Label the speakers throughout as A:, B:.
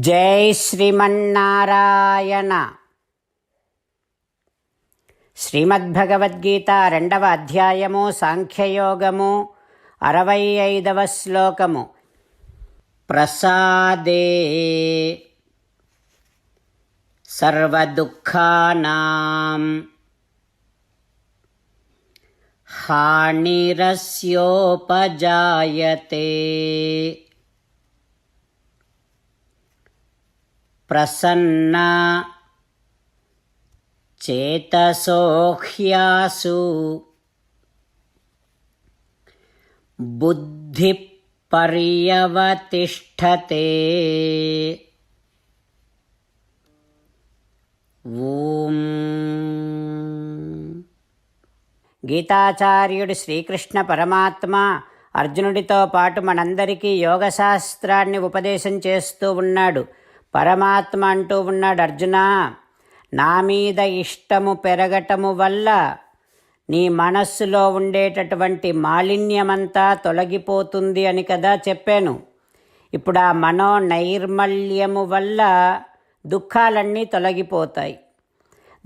A: జై శ్రీమన్నారాయణ. శ్రీమద్భగవద్గీత రెండవ అధ్యాయము సాంఖ్యయోగము అరవై ఐదవ శ్లోకము. ప్రసాదే సర్వదుఃఖానాం హానిరస్యోపజాయతే. ప్రసన్నా చేతసోహ్యాసు బుద్ధి పర్యవతిష్టతే ఓం గీతాచార్యుడు శ్రీకృష్ణ పరమాత్మ అర్జునుడితో పాటు మనందరికీ యోగశాస్త్రాన్ని ఉపదేశం చేస్తూ ఉన్నాడు. పరమాత్మ అంటూ ఉన్నాడు అర్జున నా మీద ఇష్టము పెరగటము వల్ల నీ మనస్సులో ఉండేటటువంటి మాలిన్యమంతా తొలగిపోతుంది అని కదా చెప్పాను. ఇప్పుడు ఆ మనో నైర్మల్యము వల్ల దుఃఖాలన్నీ తొలగిపోతాయి.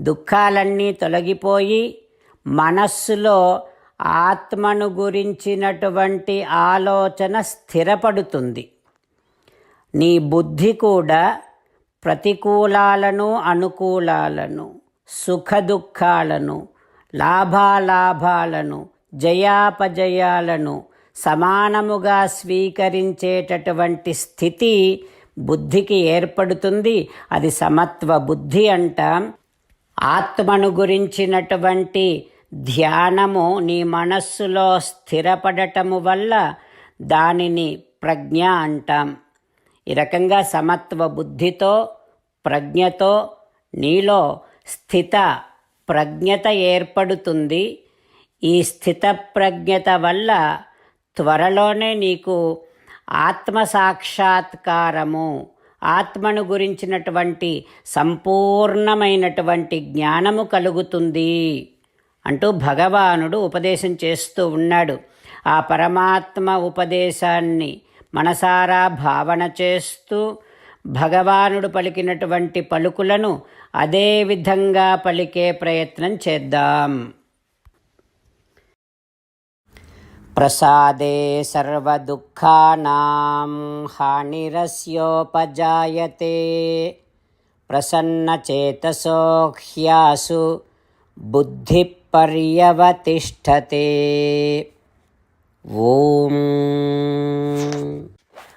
A: దుఃఖాలన్నీ తొలగిపోయి మనస్సులో ఆత్మను గురించినటువంటి ఆలోచన స్థిరపడుతుంది. నీ బుద్ధి కూడా ప్రతికూలాలను అనుకూలాలను సుఖదుఖాలను లాభాలాభాలను జయాపజయాలను సమానముగా స్వీకరించేటటువంటి స్థితి బుద్ధికి ఏర్పడుతుంది. అది సమత్వ బుద్ధి అంటాం. ఆత్మను గురించినటువంటి ధ్యానము నీ మనస్సులో స్థిరపడటము వల్ల దానిని ప్రజ్ఞ అంటాం. ఈ రకంగా సమత్వ బుద్ధితో ప్రజ్ఞతో నీలో స్థిత ప్రజ్ఞత ఏర్పడుతుంది. ఈ స్థిత ప్రజ్ఞత వల్ల త్వరలోనే నీకు ఆత్మ సాక్షాత్కారము ఆత్మను గురించినటువంటి సంపూర్ణమైనటువంటి జ్ఞానము కలుగుతుంది అంటూ భగవానుడు ఉపదేశం చేస్తూ ఉన్నాడు. ఆ పరమాత్మ ఉపదేశాన్ని మనసారా భావన చేస్తూ భగవానుడు పలికినటువంటి పలుకులను అదే విధంగా పలికే ప్రయత్నం చేద్దాం. ప్రసాదే సర్వదుఃఖానాం హానిరస్యోపజాయతే ప్రసన్నచేతసోహ్యాసు బుద్ధి పర్యవతిష్టతే ఓం